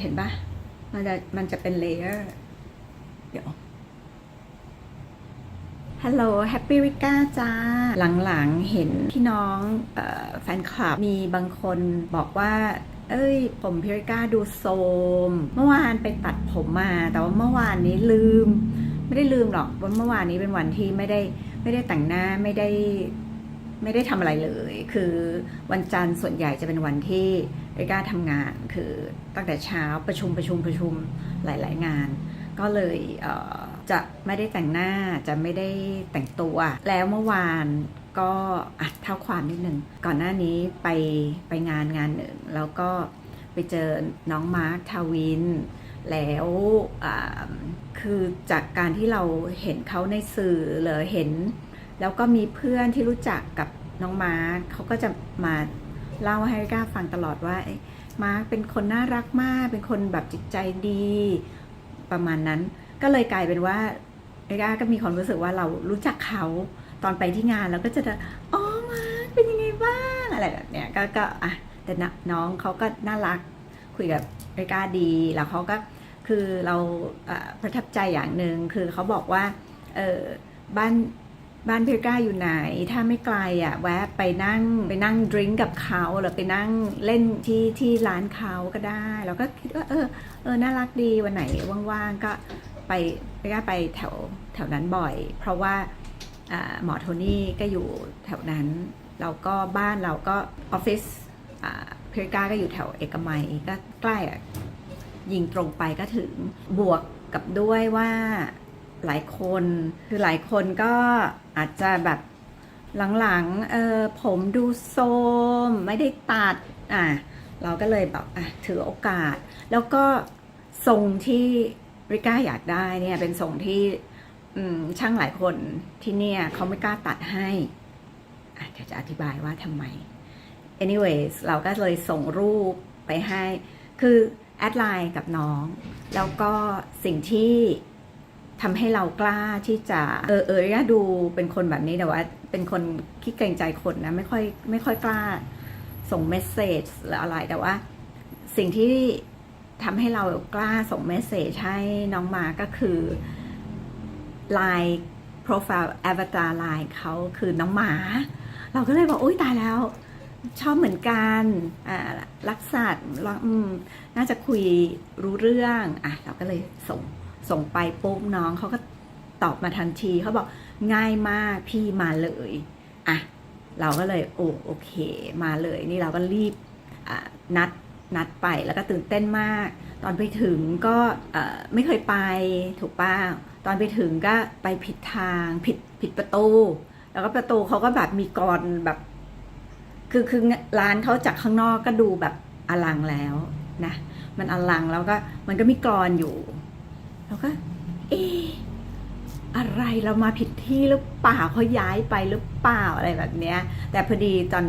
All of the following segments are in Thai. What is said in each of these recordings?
เห็นปะมันจะมันจะเป็นเลเยอร์เดี๋ยวฮัลโหลแฮปปี้วิก้าจ้า หลังๆ เห็นพี่น้องออแฟนคลับ มีบางคนบอกว่า เอ้ย ผมพิริก้าดูโซม เมื่อวานไปตัดผมมา แต่ว่าเมื่อวานนี้ลืม ไม่ได้ลืมหรอกว่าเมื่อวานนี้เป็นวันที่ไม่ได้ไม่ได้แต่งหน้าไม่ได้ไม่ได้ทำอะไรเลย คือวันจันทร์ส่วนใหญ่จะเป็นวันที่ ริก้าทำงานคือตั้งแต่เช้าประชุมประชุมประชุมหลาย ๆ งาน ก็เลยเจะไม่ได้แต่งหน้าจะไม่ได้แต่งตัว แล้วเมื่อวานก็อัดเท่าความนิดนึงก่อนหน้านี้ไปไปงานงานหนึ่ง แล้วก็ไปเจอน้องมาร์คทาวิน แล้วคือจากการที่เราเห็นเขาในสื่อหรือเห็น แล้วก็มีเพื่อนที่รู้จักกับน้องมาร์คเขาก็จะมา เล่าให้ริก้าฟังตลอดว่ามาร์คเป็นคนน่ารักมาก เป็นคนแบบจิตใจดี ประมาณนั้น ก็เลยกลายเป็นว่าริก้าก็มีความรู้สึกว่าเรารู้จักเขาตอนไปที่งานเราก็จะอ๋อมาร์คเป็นยังไงบ้างอะไรแบบเนี้ยก็ก็อะแต่นะน้องเขาก็น่ารักคุยกับริก้าดีแล้วเขาก็คือเราประทับใจอย่างหนึ่งคือเขาบอกว่าเออบ้าน บ้านเพี่ก้าอยู่ไหน ถ้าไม่ไกลอะแวะไปนั่งไปนั่งดริงก์กับเขาหรือไปนั่งเล่นที่ที่ร้านเขาก็ได้ แล้วก็คิดว่าเออเออน่ารักดีวันไหนว่างๆก็ไปพี่ก้าไปแถวแถวนั้นบ่อย เพราะว่าหมอโทนี่ก็อยู่แถวนั้นเราก็บ้านเราก็ออฟฟิศอ่าพี่ก้าก็อยู่แถวเอกมัยก็ใกล้อะยิงตรงไปก็ถึงบวกกับด้วยว่า หลายคน คือหลายคนก็อาจจะแบบหลังๆเออผมดูโซมไม่ได้ตัดอะเราก็เลยแบบอะถือโอกาส แล้วก็ทรงที่ริก้าอยากได้เนี่ยเป็นทรงที่ช่างหลายคนที่เนี่ยเขาไม่กล้าตัดให้อะเดี๋ยวจะอธิบายว่าทำไม anyways เราก็เลยส่งรูปไปให้ คือแอดไลน์กับน้อง แล้วก็สิ่งที่ ทำให้เรากล้าที่จะเออเออเนี่ยดูเป็นคนแบบนี้แต่ว่า เป็นคนขี้เกรงใจคนนะไม่ค่อยไม่ค่อยกล้าส่งเมสเซจหรืออะไรแต่ว่า สิ่งที่ทำให้เรากล้าส่งเมสเซจให้น้องมาก็คือไลน์โปรไฟล์ a อ a t a r ไลน์เขาคือน้องหมา เราก็เลยบอกอุ้ยตายแล้ว ชอบเหมือนกันอ่ารักสัตว์รักอืมน่าจะคุยรู้เรื่องอะเราก็เลยส่ง ส่งไปปุ๊บน้องเขาก็ตอบมาทันทีเขาบอกง่ายมากพี่มาเลยอะเราก็เลยโอ้โอเคมาเลยนี่เราก็รีบนัดนัดไปแล้วก็ตื่นเต้นมาก ตอนไปถึงก็ไม่เคยไปถูกป้าตอนไปถึงก็ไปผิดทางผิดผิดประตู แล้วก็ประตูเขาก็แบบมีกรอนแบบคือคือร้านเขาจากข้างนอกก็ดูแบบอลังแล้วนะมันอลังแล้วก็มันก็มีกรอนอยู่ แล้วก็เอะอะไรเรามาผิดที่หรือเปล่าเขาย้ายไปหรือเปล่าอะไรแบบเนี้ย แต่พอดีตอน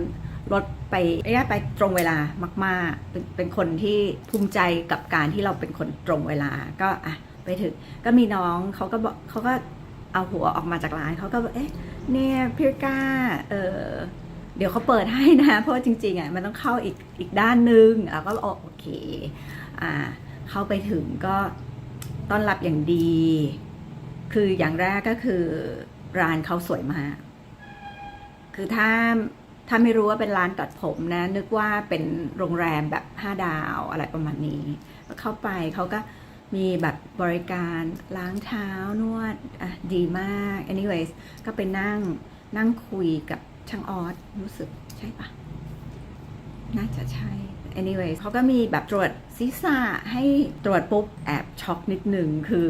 รถไประยะไปตรงเวลามาก ๆ เป็นเป็นคนที่ภูมิใจกับการที่เราเป็นคนตรงเวลา ก็อะไปถึงก็มีน้องเขาก็บอกเขาก็เอาหัวออกมาจากร้านเขาก็เอ๊ะเนี่ยพี่ก้าเออเดี๋ยวเขาเปิดให้นะเพราะว่าจริงๆอะมันต้องเข้าอีกอีกด้านนึงแล้วก็โอเคอ่าเข้าไปถึงก็ ต้อนรับอย่างดี คืออย่างแรกก็คือร้านเขาสวยมาก คือถ้าถ้าไม่รู้ว่าเป็นร้านตัดผมนะ นึกว่าเป็นโรงแรมแบบห้าดาวอะไรประมาณนี้ เข้าไปเขาก็มีแบบบริการล้างเท้านวดอะดีมาก anyways ก็ไปนั่งนั่งคุยกับช่างออสรู้สึกใช่ปะ น่าจะใช่ anyway เขาก็มีแบบตรวจศีรษะให้ตรวจปุ๊บแอบช็อกนิดนึงคือ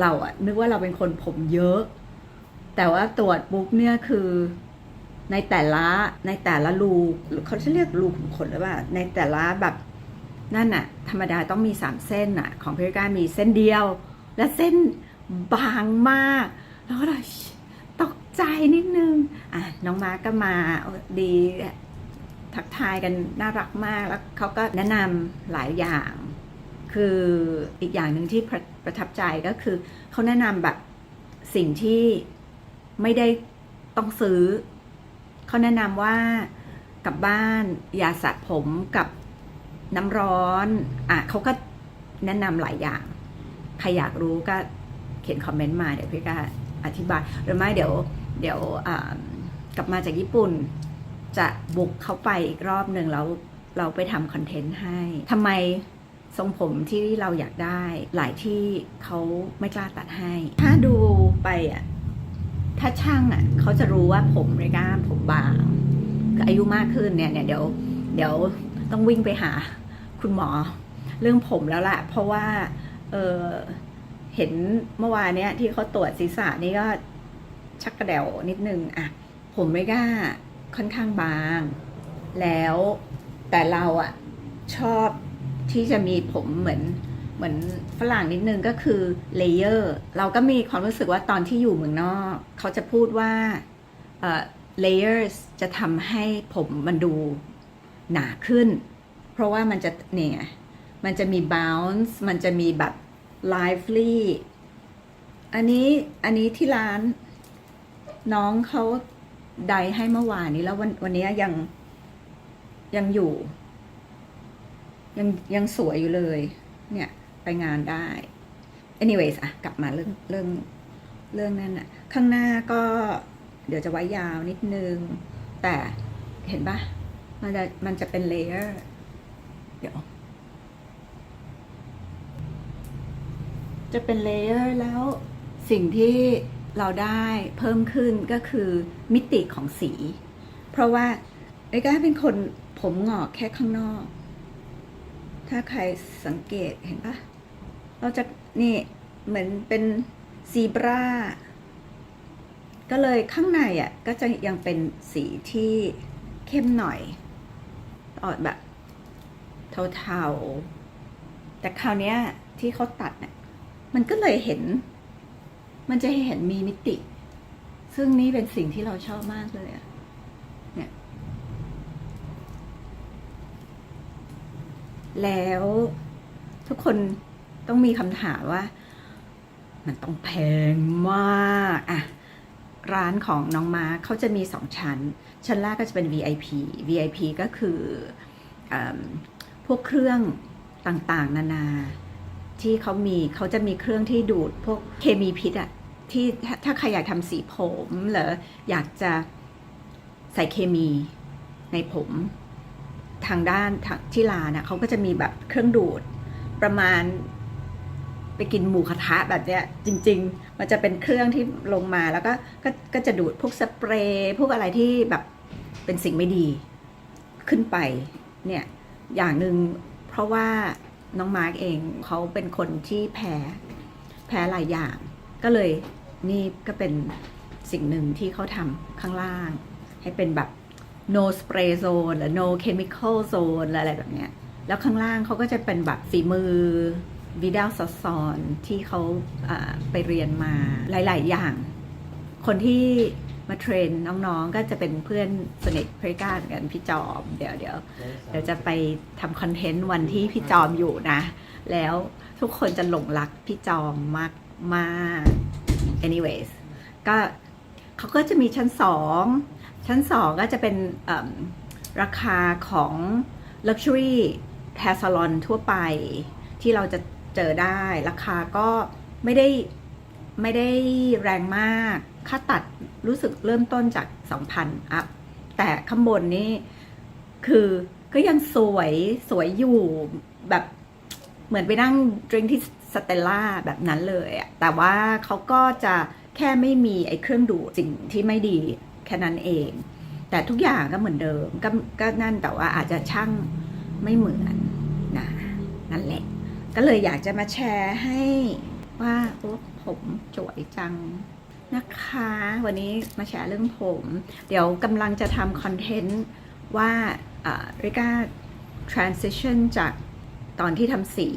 เราอะนึกว่าเราเป็นคนผมเยอะ แต่ว่าตรวจปุ๊บเนี่ยคือในแต่ละในแต่ละรูเขาจะเรียกรูขุมขนหรือเปล่าในแต่ละแบบนั่นอะธรรมดาต้องมีสามเส้นอะของพี่ก้ามีเส้นเดียว และเส้นบางมาก แล้วก็เลยตกใจนิดนึงอะน้องมาก็มาดี ทักทายกันน่ารักมากแล้วเขาก็แนะนำหลายอย่าง คืออีกอย่างหนึ่งที่ประประทับใจก็คือเขาแนะนำแบบสิ่งที่ไม่ได้ต้องซื้อ เขาแนะนำว่ากลับบ้านยาสระผมกับน้ำร้อนอะเขาก็แนะนำหลายอย่าง ใครอยากรู้ก็เขียนคอมเมนต์มาเดี๋ยวพี่ก็อธิบายหรือไม่เดี๋ยวเดี๋ยวกลับมาจากญี่ปุ่น จะบุกเข้าไปอีกรอบหนึ่งแล้วเราไปทำคอนเทนต์ให้ทำไมทรงผมที่เราอยากได้ หลายที่เขาไม่กล้าตัดให้ ถ้าดูไปอะถ้าช่างอะเขาจะรู้ว่าผมเรก้าผมบางก็อายุมากขึ้นเนี่ยเนี่ยเดี๋ยวเดี๋ยวต้องวิ่งไปหาคุณหมอเรื่องผมแล้วล่ะ เพราะว่าเออเห็นเมื่อวานเนี้ยที่เขาตรวจศีรษะนี่ก็ชักกระเดวนิดนึงอะผมเรก้า ค่อนข้างบาง แล้วแต่เราอะชอบที่จะมีผมเหมือนเหมือนฝรั่งนิดนึงก็คือเลเยอร์เราก็มีความรู้สึกว่าตอนที่อยู่เมืองนอก เขาจะพูดว่าเอ่อ layers จะทำให้ผมมันดูหนาขึ้น เพราะว่ามันจะเนี่ยมันจะมี bounce มันจะมีแบบ lively อันนี้อันนี้ที่ร้านน้องเขา ไดให้เมื่อวานนี้แล้ววันวันนี้ยังยังอยู่ ยังยังสวยอยู่เลย เนี่ยไปงานได้ anyways อะกลับมาเรื่องเรื่องเรื่องนั้นอะข้างหน้าก็เดี๋ยวจะไว้ยาวนิดนึง แต่เห็นปะมันจะมันจะเป็นเลเยอร์ เดี๋ยว จะเป็นเลเยอร์แล้วสิ่งที่ เราได้เพิ่มขึ้นก็คือมิติของสี เพราะว่าไอ้ก้าเป็นคนผมหงอกแค่ข้างนอก ถ้าใครสังเกตเห็นปะเราจะนี่เหมือนเป็นซีบราก็เลยข้างในอะก็จะยังเป็นสีที่เข้มหน่อย ออกแบบเทาๆ แต่คราวเนี้ยที่เขาตัดเนี่ยมันก็เลยเห็น มันจะเห็นมีมิติ ซึ่งนี่เป็นสิ่งที่เราชอบมากเลยเนี่ย แล้วทุกคนต้องมีคำถามว่า มันต้องแพงมากอะร้านของน้องมาเขาจะมีสองชั้น ชั้นแรกก็จะเป็น VIP VIP ก็คืออพวกเครื่องต่างๆ นานา ที่เขามีเขาจะมีเครื่องที่ดูดพวกเคมีพิษอะ ที่ถ้าใครอยากทำสีผมหรืออยากจะใส่เคมีในผมทางด้านทางที่ร้านนะเขาก็จะมีแบบเครื่องดูดประมาณไปกินหมูกระทะแบบเนี้ยจริง ๆ มันจะเป็นเครื่องที่ลงมาแล้วก็ก็ก็จะดูดพวกสเปรย์พวกอะไรที่แบบเป็นสิ่งไม่ดีขึ้นไปเนี่ยอย่างหนึ่งเพราะว่าน้องมาร์กเองเขาเป็นคนที่แพ้แพ้หลายอย่างก็เลย นี่ก็เป็นสิ่งหนึ่งที่เขาทำข้างล่าง ให้เป็นแบบ no spray zone หรือ no chemical zone หรืออะไรแบบเนี้ย แล้วข้างล่างเขาก็จะเป็นแบบฝีมือวิดาซซอนที่เขาอ่าไปเรียนมาหลาย ๆ อย่าง คนที่มาเทรนน้องๆ ก็จะเป็นเพื่อนสนิทเพรก้าเหมือนกันพี่จอม เดี๋ยวเดี๋ยวเดี๋ยวจะไปทำคอนเทนต์วันที่พี่จอมอยู่นะ แล้วทุกคนจะหลงรักพี่จอมมากมาก anyways ก็เขาก็จะมีชั้นสองชั้นสองก็จะเป็นราคาของ Luxury Hair Salon ทั่วไปที่เราจะเจอได้ราคาก็ไม่ได้ไม่ได้แรงมาก ค่าตัดรู้สึกเริ่มต้นจาก 2,000อัพแต่ข้างบนนี่คือก็ยังสวยสวยอยู่แบบ เหมือนไปนั่งดริงที่สเตลล่าแบบนั้นเลยอะแต่ว่าเขาก็จะแค่ไม่มีไอ้เครื่องดูดสิ่งที่ไม่ดีแค่นั้นเอง แต่ทุกอย่างก็เหมือนเดิมก็ก็นั่นแต่ว่าอาจจะช่างไม่เหมือนนะนั่นแหละ ก็เลยอยากจะมาแชร์ให้ว่าโอ้ผมสวยจังนะคะ วันนี้มาแชร์เรื่องผม เดี๋ยวกำลังจะทำคอนเทนต์ว่าริก้า transition จาก ตอนที่ทำสี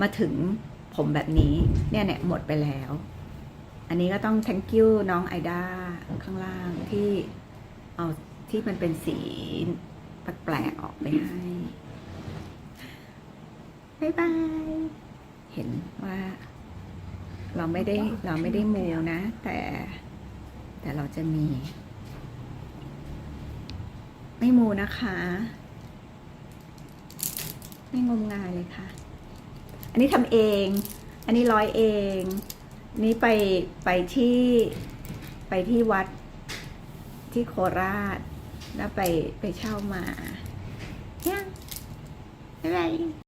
มาถึงผมแบบนี้เนี่ยเนี่ยหมดไปแล้ว อันนี้ก็ต้อง thank you น้องไอดาข้างล่างที่เอาที่มันเป็นสีแปลกๆออกไปให้บายบาย เห็นว่า เราไม่ได้เราไม่ได้มูนะ แต่ แต่เราจะมี ไม่มูนะคะ ไม่งมงายเลยค่ะ อันนี้ทำเอง อันนี้ร้อยเองนนี้ไปไปที่ไปที่วัดที่โคราช แล้วไปไปเช่ามาเนี่ยบ๊ายบาย